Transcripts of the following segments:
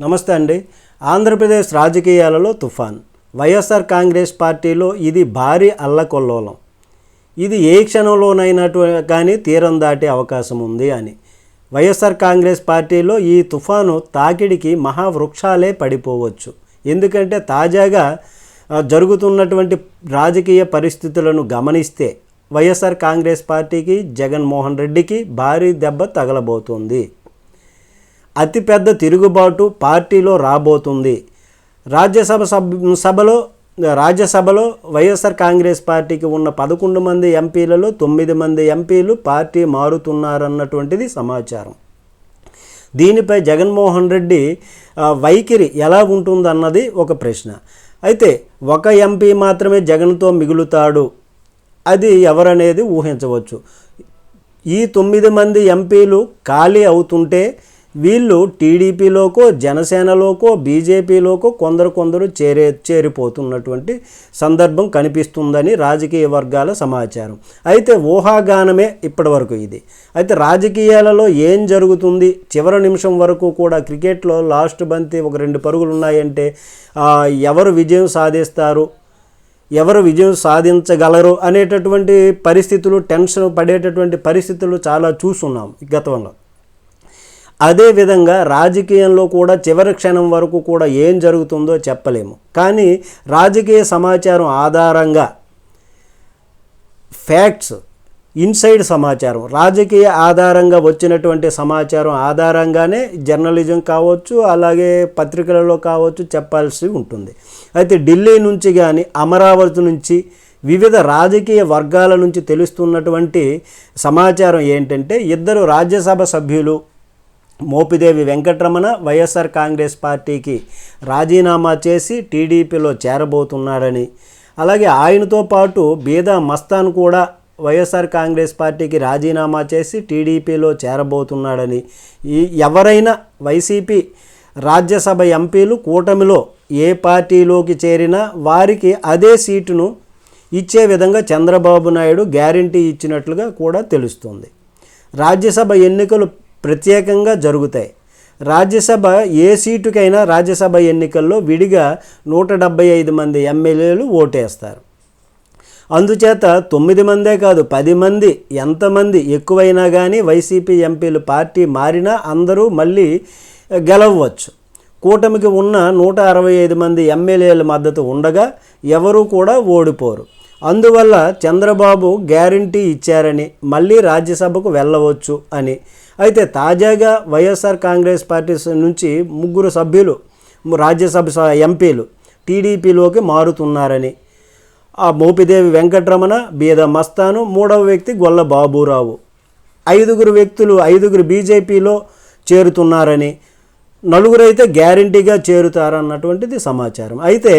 నమస్తే అండి. ఆంధ్రప్రదేశ్ రాజకీయాలలో తుఫాన్. వైఎస్ఆర్ కాంగ్రెస్ పార్టీలో ఇది భారీ అల్లకొల్లోలం. ఇది ఏ క్షణంలోనైనటు కానీ తీరం దాటే అవకాశం ఉంది అని. వైఎస్ఆర్ కాంగ్రెస్ పార్టీలో ఈ తుఫాను తాకిడికి మహావృక్షాలే పడిపోవచ్చు. ఎందుకంటే తాజాగా జరుగుతున్నటువంటి రాజకీయ పరిస్థితులను గమనిస్తే వైఎస్ఆర్ కాంగ్రెస్ పార్టీకి జగన్మోహన్ రెడ్డికి భారీ దెబ్బ తగలబోతుంది. అతిపెద్ద తిరుగుబాటు పార్టీలో రాబోతుంది. రాజ్యసభ సబ్ సభలో రాజ్యసభలో వైఎస్ఆర్ కాంగ్రెస్ పార్టీకి ఉన్న పదకొండు మంది ఎంపీలలో తొమ్మిది మంది ఎంపీలు పార్టీ మారుతున్నారన్నటువంటిది సమాచారం. దీనిపై జగన్మోహన్ రెడ్డి వైఖరి ఎలా ఉంటుందన్నది ఒక ప్రశ్న. అయితే ఒక ఎంపీ మాత్రమే జగన్తో మిగులుతాడు అది ఎవరనేది ఊహించవచ్చు. ఈ తొమ్మిది మంది ఎంపీలు ఖాళీ అవుతుంటే వీళ్ళు టీడీపీలోకో జనసేనలోకో బీజేపీలోకో కొందరు కొందరు చేరే చేరిపోతున్నటువంటి సందర్భం కనిపిస్తుందని రాజకీయ వర్గాల సమాచారం. అయితే ఊహాగానమే ఇప్పటివరకు ఇది. అయితే రాజకీయాలలో ఏం జరుగుతుంది? చివరి నిమిషం వరకు కూడా క్రికెట్లో లాస్ట్ బంతి ఒక రెండు పరుగులు ఉన్నాయంటే ఎవరు విజయం సాధిస్తారు? ఎవరు విజయం సాధించగలరు? అనేటటువంటి పరిస్థితులు టెన్షన్ పడేటటువంటి పరిస్థితులు చాలా చూస్తున్నాం గతంలో. అదేవిధంగా రాజకీయంలో కూడా చివరి క్షణం వరకు కూడా ఏం జరుగుతుందో చెప్పలేము. కానీ రాజకీయ సమాచారం ఆధారంగా ఫ్యాక్ట్స్ ఇన్సైడ్ సమాచారం రాజకీయ ఆధారంగా వచ్చినటువంటి సమాచారం ఆధారంగానే జర్నలిజం కావచ్చు అలాగే పత్రికలలో కావచ్చు చెప్పాల్సి ఉంటుంది. అయితే ఢిల్లీ నుంచి కానీ అమరావతి నుంచి వివిధ రాజకీయ వర్గాల నుంచి తెలుస్తున్నటువంటి సమాచారం ఏంటంటే ఇద్దరు రాజ్యసభ సభ్యులు మోపిదేవి వెంకటరమణ వైఎస్ఆర్ కాంగ్రెస్ పార్టీకి రాజీనామా చేసి టీడీపీలో చేరబోతున్నాడని. అలాగే ఆయనతో పాటు బీదా మస్తాన్ కూడా వైఎస్ఆర్ కాంగ్రెస్ పార్టీకి రాజీనామా చేసి టీడీపీలో చేరబోతున్నాడని. ఈ ఎవరైనా వైసీపీ రాజ్యసభ ఎంపీలు కూటమిలో ఏ పార్టీలోకి చేరినా వారికి అదే సీటును ఇచ్చే విధంగా చంద్రబాబు నాయుడు గ్యారంటీ ఇచ్చినట్లుగా కూడా తెలుస్తుంది. రాజ్యసభ ఎన్నికలు ప్రత్యేకంగా జరుగుతాయి. రాజ్యసభ ఏ సీటుకైనా రాజ్యసభ ఎన్నికల్లో విడిగా నూట డెబ్బై ఐదు మంది ఎమ్మెల్యేలు ఓటేస్తారు. అందుచేత తొమ్మిది మందే కాదు పది మంది ఎంతమంది ఎక్కువైనా కానీ వైసీపీ ఎంపీలు పార్టీ మారినా అందరూ మళ్ళీ గెలవచ్చు. కూటమికి ఉన్న నూట అరవై ఐదు మంది ఎమ్మెల్యేల మద్దతు ఉండగా ఎవరూ కూడా ఓడిపోరు. అందువల్ల చంద్రబాబు గ్యారంటీ ఇచ్చారని మళ్ళీ రాజ్యసభకు వెళ్ళవచ్చు అని అయితే తాజాగా వైఎస్ఆర్ కాంగ్రెస్ పార్టీ నుంచి ముగ్గురు సభ్యులు రాజ్యసభ ఎంపీలు టీడీపీలోకి మారుతున్నారని. ఆ మోపిదేవి వెంకటరమణ బీద మస్తాను మూడవ వ్యక్తి గొల్ల బాబురావు. ఐదుగురు వ్యక్తులు ఐదుగురు బీజేపీలో చేరుతున్నారని. నలుగురైతే గ్యారంటీగా చేరుతారన్నటువంటిది సమాచారం. అయితే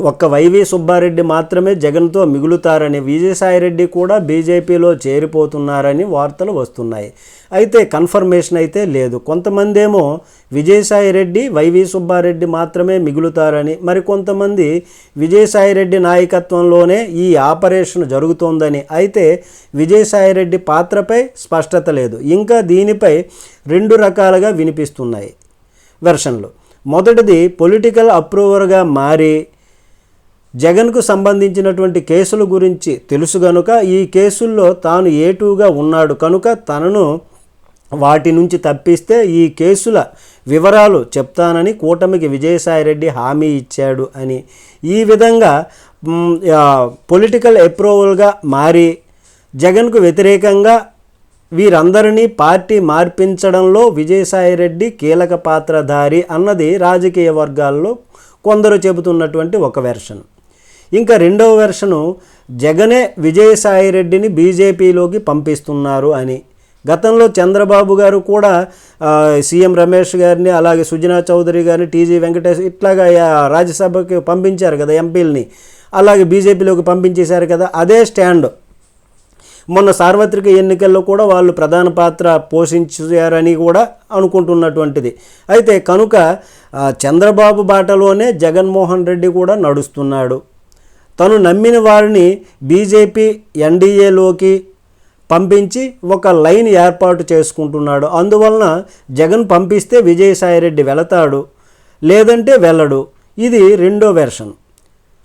ఒక్క వైవి సుబ్బారెడ్డి మాత్రమే జగన్తో మిగులుతారని విజయసాయిరెడ్డి కూడా బీజేపీలో చేరిపోతున్నారని వార్తలు వస్తున్నాయి. అయితే కన్ఫర్మేషన్ అయితే లేదు. కొంతమంది ఏమో విజయసాయిరెడ్డి వైవి సుబ్బారెడ్డి మాత్రమే మిగులుతారని మరి కొంతమంది విజయసాయిరెడ్డి నాయకత్వంలోనే ఈ ఆపరేషన్ జరుగుతోందని. అయితే విజయసాయిరెడ్డి పాత్రపై స్పష్టత లేదు. ఇంకా దీనిపై రెండు రకాలుగా వినిపిస్తున్నాయి. వెర్షన్లు. మొదటిది పొలిటికల్ అప్రూవర్గా మారి జగన్కు సంబంధించినటువంటి కేసుల గురించి తెలుసు గనుక ఈ కేసుల్లో తాను ఏటుగా ఉన్నాడు. కనుక తనను వాటి నుంచి తప్పిస్తే ఈ కేసుల వివరాలు చెప్తానని కూటమికి విజయసాయిరెడ్డి హామీ ఇచ్చాడు అని. ఈ విధంగా పొలిటికల్ అప్రూవల్గా మారి జగన్కు వ్యతిరేకంగా వీరందరినీ పార్టీ మార్పించడంలో విజయసాయిరెడ్డి కీలక పాత్రధారి అన్నది రాజకీయ వర్గాల్లో కొందరు చెబుతున్నటువంటి ఒక వెర్షన్. ఇంకా రెండవ వెర్షను జగనే విజయసాయి రెడ్డిని బీజేపీలోకి పంపిస్తున్నారు అని. గతంలో చంద్రబాబు గారు కూడా సీఎం రమేష్ గారిని అలాగే సుజనా చౌదరి గారిని టీజీ వెంకటేష్ ఇట్లాగా రాజ్యసభకి పంపించారు కదా ఎంపీలని. అలాగే బీజేపీలోకి పంపించేశారు కదా అదే స్టాండ్. మొన్న సార్వత్రిక ఎన్నికల్లో కూడా వాళ్ళు ప్రధాన పాత్ర పోషించారని కూడా అనుకుంటున్నటువంటిది. అయితే కనుక చంద్రబాబు బాటలోనే జగన్మోహన్ రెడ్డి కూడా నడుస్తున్నాడు. తను నమ్మిన వారిని బీజేపీ ఎన్డీఏలోకి పంపించి ఒక లైన్ ఏర్పాటు చేసుకుంటున్నాడు. అందువలన జగన్ పంపిస్తే విజయసాయిరెడ్డి వెళతాడు లేదంటే వెళ్ళడు. ఇది రెండో వెర్షన్.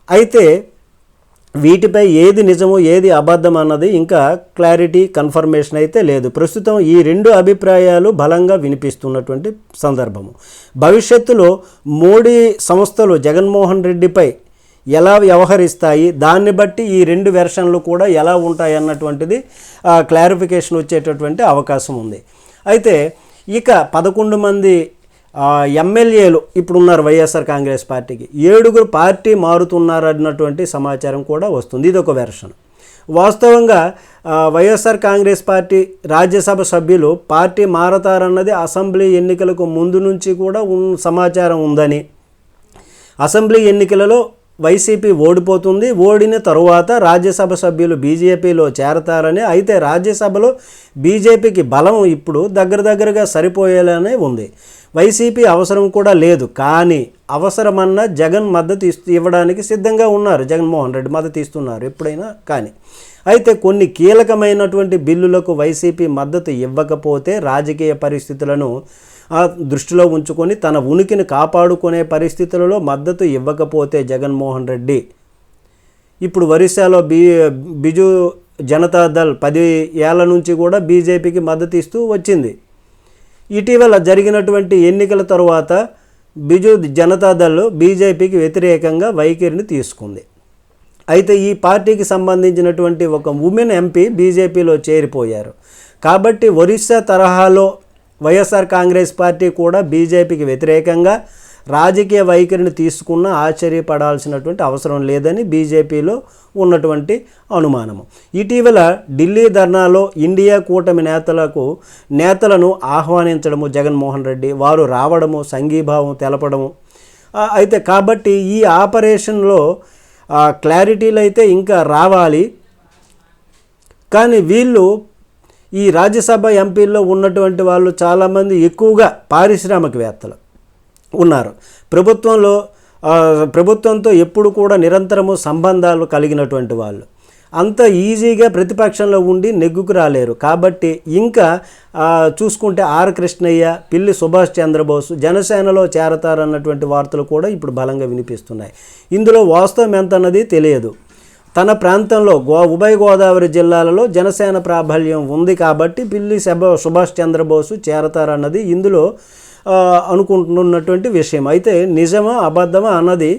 అయితే వీటిపై ఏది నిజము ఏది అబద్ధం అన్నది ఇంకా క్లారిటీ కన్ఫర్మేషన్ అయితే లేదు. ప్రస్తుతం ఈ రెండు అభిప్రాయాలు బలంగా వినిపిస్తున్నటువంటి సందర్భము. భవిష్యత్తులో మోడీ సంస్థలు జగన్మోహన్ రెడ్డిపై ఎలా వ్యవహరిస్తాయి దాన్ని బట్టి ఈ రెండు వెర్షన్లు కూడా ఎలా ఉంటాయి అన్నటువంటిది క్లారిఫికేషన్ వచ్చేటటువంటి అవకాశం ఉంది. అయితే ఇక పదకొండు మంది ఎమ్మెల్యేలు ఇప్పుడు ఉన్నారు వైఎస్ఆర్ కాంగ్రెస్ పార్టీకి. ఏడుగురు పార్టీ మారుతున్నారు అన్నటువంటి సమాచారం కూడా వస్తుంది. ఇది ఒక వెర్షన్. వాస్తవంగా వైఎస్ఆర్ కాంగ్రెస్ పార్టీ రాజ్యసభ సభ్యులు పార్టీ మారతారన్నది అసెంబ్లీ ఎన్నికలకు ముందు నుంచి కూడా సమాచారం ఉందని అసెంబ్లీ ఎన్నికలలో వైసీపీ ఓడిపోతుంది. ఓడిన తరువాత రాజ్యసభ సభ్యులు బీజేపీలో చేరతారని అయితే రాజ్యసభలో బీజేపీకి బలం ఇప్పుడు దగ్గర దగ్గరగా సరిపోయేలానే ఉంది. వైసీపీ అవసరం కూడా లేదు. కానీ అవసరమన్న జగన్ మద్దతు ఇస్తూ ఇవ్వడానికి సిద్ధంగా ఉన్నారు. జగన్మోహన్ రెడ్డి మద్దతు ఇస్తున్నారు ఎప్పుడైనా కానీ. అయితే కొన్ని కీలకమైనటువంటి బిల్లులకు వైసీపీ మద్దతు ఇవ్వకపోతే రాజకీయ పరిస్థితులను దృష్టిలో ఉంచుకొని తన ఉనికిని కాపాడుకునే పరిస్థితులలో మద్దతు ఇవ్వకపోతే జగన్మోహన్ రెడ్డి. ఇప్పుడు ఒరిస్సాలో బీ బిజు జనతాదళ్ పది ఏళ్ళ నుంచి కూడా బీజేపీకి మద్దతు ఇస్తూ వచ్చింది. ఇటీవల జరిగినటువంటి ఎన్నికల తరువాత బిజు జనతాదళ్ బీజేపీకి వ్యతిరేకంగా వైఖరిని తీసుకుంది. అయితే ఈ పార్టీకి సంబంధించినటువంటి ఒక ఉమెన్ ఎంపీ బీజేపీలో చేరిపోయారు. కాబట్టి ఒరిస్సా తరహాలో వైఎస్ఆర్ కాంగ్రెస్ పార్టీ కూడా బీజేపీకి వ్యతిరేకంగా రాజకీయ వైఖరిని తీసుకున్న ఆశ్చర్యపడాల్సినటువంటి అవసరం లేదని బీజేపీలో ఉన్నటువంటి అనుమానము. ఇటీవల ఢిల్లీ ధర్నాలో ఇండియా కూటమి నేతలకు నేతలను ఆహ్వానించడము జగన్మోహన్ రెడ్డి వారు రావడము సంఘీభావం తెలపడము. అయితే కాబట్టి ఈ ఆపరేషన్లో క్లారిటీలు అయితే ఇంకా రావాలి. కానీ వీళ్ళు ఈ రాజ్యసభ ఎంపీల్లో ఉన్నటువంటి వాళ్ళు చాలామంది ఎక్కువగా పారిశ్రామికవేత్తలు ఉన్నారు. ప్రభుత్వంలో ప్రభుత్వంతో ఎప్పుడు కూడా నిరంతరము సంబంధాలు కలిగినటువంటి వాళ్ళు. అంత ఈజీగా ప్రతిపక్షంలో ఉండి నెగ్గుకు రాలేరు. కాబట్టి ఇంకా చూసుకుంటే ఆర్ కృష్ణయ్య పిల్లి సుభాష్ చంద్రబోస్ జనసేనలో చేరతారన్నటువంటి వార్తలు కూడా ఇప్పుడు బలంగా వినిపిస్తున్నాయి. ఇందులో వాస్తవం ఎంత అన్నది తెలియదు. తన ప్రాంతంలో గో ఉభయ గోదావరి జిల్లాలలో జనసేన ప్రాబల్యం ఉంది కాబట్టి పిల్లి శబ సుభాష్ చంద్రబోసు చేరతారన్నది ఇందులో అనుకుంటున్నటువంటి విషయం. అయితే నిజమా అబద్ధమా అన్నది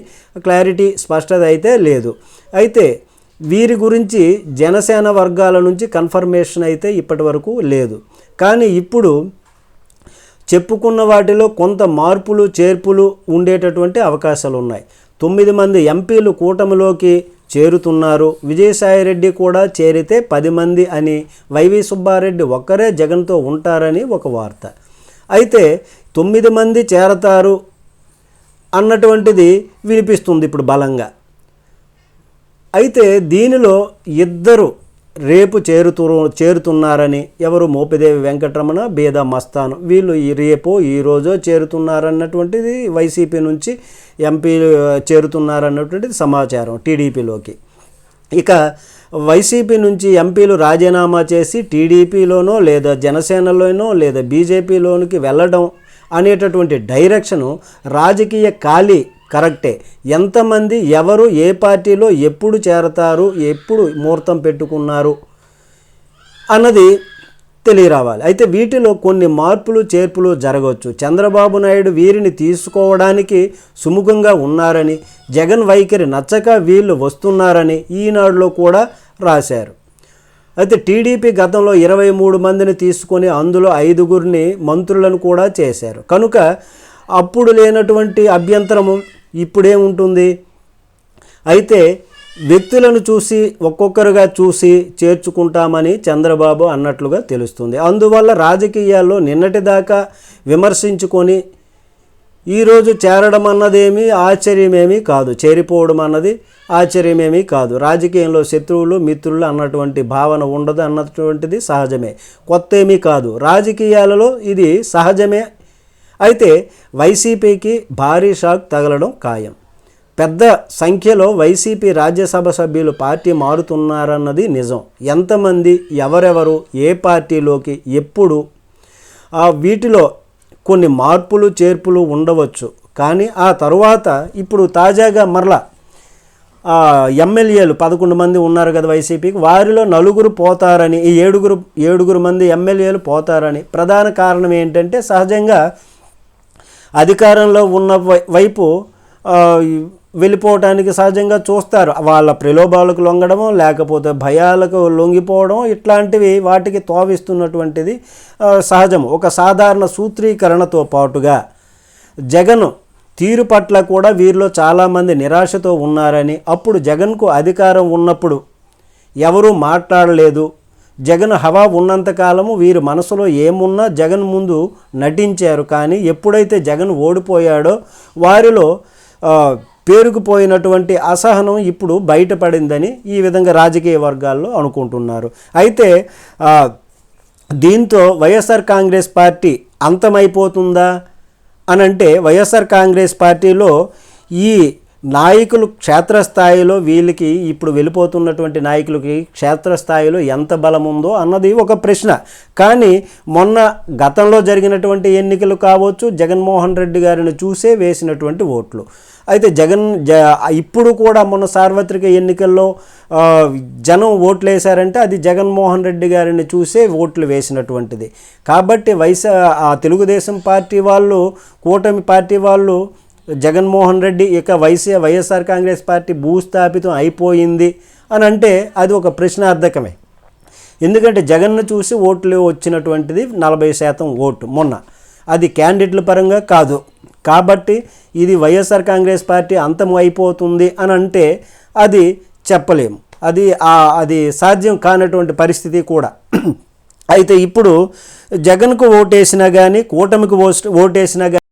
క్లారిటీ స్పష్టత అయితే లేదు. అయితే వీరి గురించి జనసేన వర్గాల నుంచి కన్ఫర్మేషన్ అయితే ఇప్పటి వరకు లేదు. కానీ ఇప్పుడు చెప్పుకున్న వాటిలో కొంత మార్పులు చేర్పులు ఉండేటటువంటి అవకాశాలు ఉన్నాయి తొమ్మిది మంది ఎంపీలు కూటమిలోకి చేరుతున్నారు. విజయసాయిరెడ్డి కూడా చేరితే పది మంది అని వైవి సుబ్బారెడ్డి ఒక్కరే జగన్తో ఉంటారని ఒక వార్త. అయితే తొమ్మిది మంది చేరతారు అన్నటువంటిది వినిపిస్తుంది ఇప్పుడు బలంగా. అయితే దీనిలో ఇద్దరు రేపు చేరుతూ చేరుతున్నారని ఎవరు మోపిదేవి వెంకటరమణ బేద మస్తాన్. వీళ్ళు ఈ రేపో ఈరోజో చేరుతున్నారన్నటువంటిది వైసీపీ నుంచి ఎంపీ చేరుతున్నారన్నటువంటిది సమాచారం టీడీపీలోకి. ఇక వైసీపీ నుంచి ఎంపీలు రాజీనామా చేసి టీడీపీలోనో లేదా జనసేనలోనో లేదా బీజేపీలోనికి వెళ్ళడం అనేటటువంటి డైరెక్షను రాజకీయ ఖాళీ కరెక్టే. ఎంతమంది ఎవరు ఏ పార్టీలో ఎప్పుడు చేరతారు ఎప్పుడు ముహూర్తం పెట్టుకున్నారు అన్నది తెలియరావాలి. అయితే వీటిలో కొన్ని మార్పులు చేర్పులు జరగవచ్చు. చంద్రబాబు నాయుడు వీరిని తీసుకోవడానికి సుముఖంగా ఉన్నారని జగన్ వైఖరి నచ్చక వీళ్ళు వస్తున్నారని ఈనాడులో కూడా రాశారు. అయితే టీడీపీ గతంలో ఇరవై మూడు మందిని తీసుకొని అందులో ఐదుగురిని మంత్రులను కూడా చేశారు. కనుక అప్పుడు లేనటువంటి అభ్యంతరము ఇప్పుడేముంటుంది? అయితే వ్యక్తులను చూసి ఒక్కొక్కరుగా చూసి చేర్చుకుంటామని చంద్రబాబు అన్నట్లుగా తెలుస్తుంది. అందువల్ల రాజకీయాల్లో నిన్నటిదాకా విమర్శించుకొని ఈరోజు చేరడం అన్నదేమి ఆశ్చర్యమేమీ కాదు. చేరిపోవడం అన్నది ఆశ్చర్యమేమీ కాదు. రాజకీయంలో శత్రువులు మిత్రులు అన్నటువంటి భావన ఉండదు అన్నటువంటిది సహజమే. కొత్త ఏమీ కాదు. రాజకీయాలలో ఇది సహజమే అయితే వైసీపీకి భారీ షాక్ తగలడం ఖాయం. పెద్ద సంఖ్యలో వైసీపీ రాజ్యసభ సభ్యులు పార్టీ మారుతున్నారన్నది నిజం. ఎంతమంది ఎవరెవరు ఏ పార్టీలోకి ఎప్పుడు వీటిలో కొన్ని మార్పులు చేర్పులు ఉండవచ్చు. కానీ ఆ తరువాత ఇప్పుడు తాజాగా మరలా ఎమ్మెల్యేలు పదకొండు మంది ఉన్నారు కదా వైసీపీకి వారిలో నలుగురు పోతారని ఈ ఏడుగురు ఏడుగురు మంది ఎమ్మెల్యేలు పోతారని ప్రధాన కారణం ఏంటంటే సహజంగా అధికారంలో ఉన్న వై- వైపు వెళ్ళిపోవటానికి సహజంగా చూస్తారు. వాళ్ళ ప్రలోభాలకు లొంగడము లేకపోతే భయాలకు లొంగిపోవడం ఇట్లాంటివి వాటికి తోవిస్తున్నటువంటిది సహజం ఒక సాధారణ సూత్రీకరణతో పాటుగా జగన్ తీరు పట్ల కూడా వీరిలో చాలామంది నిరాశతో ఉన్నారని అప్పుడు జగన్కు అధికారం ఉన్నప్పుడు ఎవరూ మాట్లాడలేదు. జగన్ హవా ఉన్నంతకాలము వీరి మనసులో ఏమున్నా జగన్ ముందు నటించారు. కానీ ఎప్పుడైతే జగన్ ఓడిపోయాడో వారిలో పేరుకుపోయినటువంటి అసహనం ఇప్పుడు బయటపడిందని ఈ విధంగా రాజకీయ వర్గాల్లో అనుకుంటున్నారు. అయితే దీంతో వైఎస్ఆర్ కాంగ్రెస్ పార్టీ అంతమైపోతుందా? అనంటే వైఎస్ఆర్ కాంగ్రెస్ పార్టీలో ఈ నాయకులు క్షేత్రస్థాయిలో వీళ్ళకి ఇప్పుడు వెళ్ళిపోతున్నటువంటి నాయకులకి క్షేత్రస్థాయిలో ఎంత బలం ఉందో అన్నది ఒక ప్రశ్న. కానీ మొన్న గతంలో జరిగినటువంటి ఎన్నికలు కావచ్చు జగన్మోహన్ రెడ్డి గారిని చూసే వేసినటువంటి ఓట్లు. అయితే జగన్ జ ఇప్పుడు కూడా మొన్న సార్వత్రిక ఎన్నికల్లో జనం ఓట్లు వేశారంటే అది జగన్మోహన్ రెడ్డి గారిని చూసే ఓట్లు వేసినటువంటిది. కాబట్టి వైసా ఆ తెలుగుదేశం పార్టీ వాళ్ళు కూటమి పార్టీ వాళ్ళు జగన్మోహన్ రెడ్డి ఇక వైసీ వైఎస్ఆర్ కాంగ్రెస్ పార్టీ భూస్థాపితం అయిపోయింది అని అంటే అది ఒక ప్రశ్నార్థకమే. ఎందుకంటే జగన్ను చూసి ఓట్లు వచ్చినటువంటిది నలభై శాతం ఓటు మొన్న. అది క్యాండిడేట్ల పరంగా కాదు. కాబట్టి ఇది వైఎస్ఆర్ కాంగ్రెస్ పార్టీ అంతం అయిపోతుంది అని అంటే అది చెప్పలేము అది అది సాధ్యం కానటువంటి పరిస్థితి కూడా. అయితే ఇప్పుడు జగన్కు ఓటేసినా కానీ కూటమికి ఓ ఓటేసినా కానీ